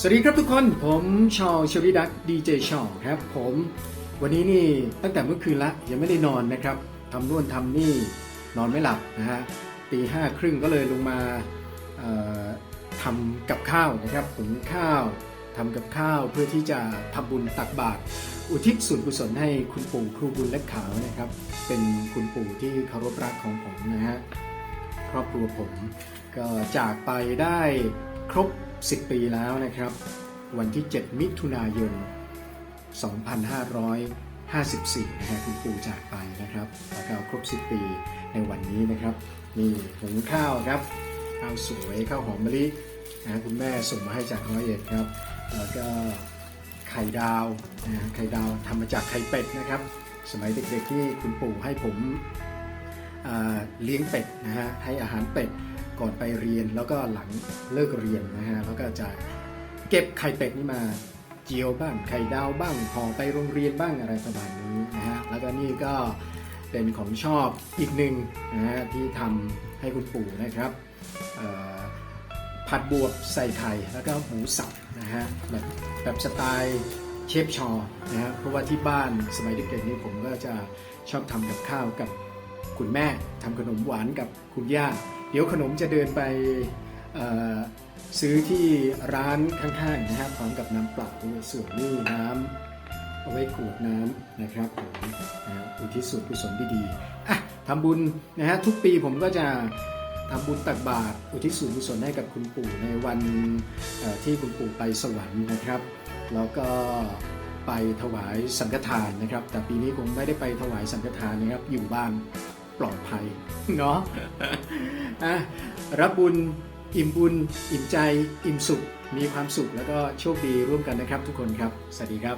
สวัสดีครับทุกคน ผมชอชวิดักดีเจชอครับผม วันนี้นี่ตั้งแต่เมื่อคืนละยังไม่ได้นอนนะครับทำนู่นทำนี่นอนไม่หลับนะฮะตีห้าครึ่งก็เลยลงมาทำกับข้าวนะครับหุงข้าวทำกับข้าวเพื่อที่จะทำบุญตักบาตรอุทิศส่วนกุศลให้คุณปู่ครูบุญและขาวนะครับ เป็นคุณปู่ที่เคารพรักของผมนะฮะครอบครัวผมก็จากไปได้ ครบ 10 ปีแล้วนะครับ วันที่ 7 มิถุนายน 2554นะฮะคุณปู่จากไปนะครับแล้วก็ครบ 10 ปีในวันนี้นะครับนี่หุงข้าวครับข้าวสวยข้าวหอมมะลินะฮะคุณแม่ส่งมาให้จากร้อยเอ็ดครับ แล้วก็ไข่ดาวนะฮะไข่ดาวทำมาจากไข่เป็ดนะครับ สมัยเด็กๆที่คุณปู่ให้ผมเลี้ยงเป็ดนะฮะให้อาหารเป็ด ก่อนไปเรียนแล้วก็หลังเลิกเรียนนะฮะแล้วก็จะเก็บไข่เป็ดนี่มาเจียวบ้างไข่ดาวบ้างห่อไปโรงเรียนบ้างอะไรประมาณนี้นะฮะแล้วก็นี่ก็เป็นของชอบอีกหนึ่งนะฮะที่ทำให้คุณปู่นะครับผัดบวบใส่ไข่แล้วก็หมูสับนะฮะแบบแบบสไตล์เชฟชอนะฮะเพราะว่าที่บ้านสมัยเด็กๆนี่ผมก็จะชอบทำกับข้าวกับคุณแม่ทำขนมหวานกับคุณย่า เดี๋ยวขนมจะเดินไปซื้อที่ร้านข้างๆนะครับพร้อมกับน้ำเปล่าด้วยส่วนนี่น้ำเอาไว้ขวดน้ำนะครับผมนะอุทิศส่วนกุศลดีๆอะทำบุญนะฮะทุกปีผมก็จะทำบุญตักบาตรอุทิศส่วนกุศลให้กับคุณปู่ในวันที่คุณปู่ไปสวรรค์นะครับ แล้วก็ไปถวายสังฆทานนะครับ แต่ปีนี้คงไม่ได้ไปถวายสังฆทานนะครับอยู่บ้าน ปลอดภัยเนาะรับบุญอิ่มบุญ อิ่มใจ อิ่มสุข มีความสุขแล้วก็โชคดีร่วมกันนะครับทุกคนครับ สวัสดีครับ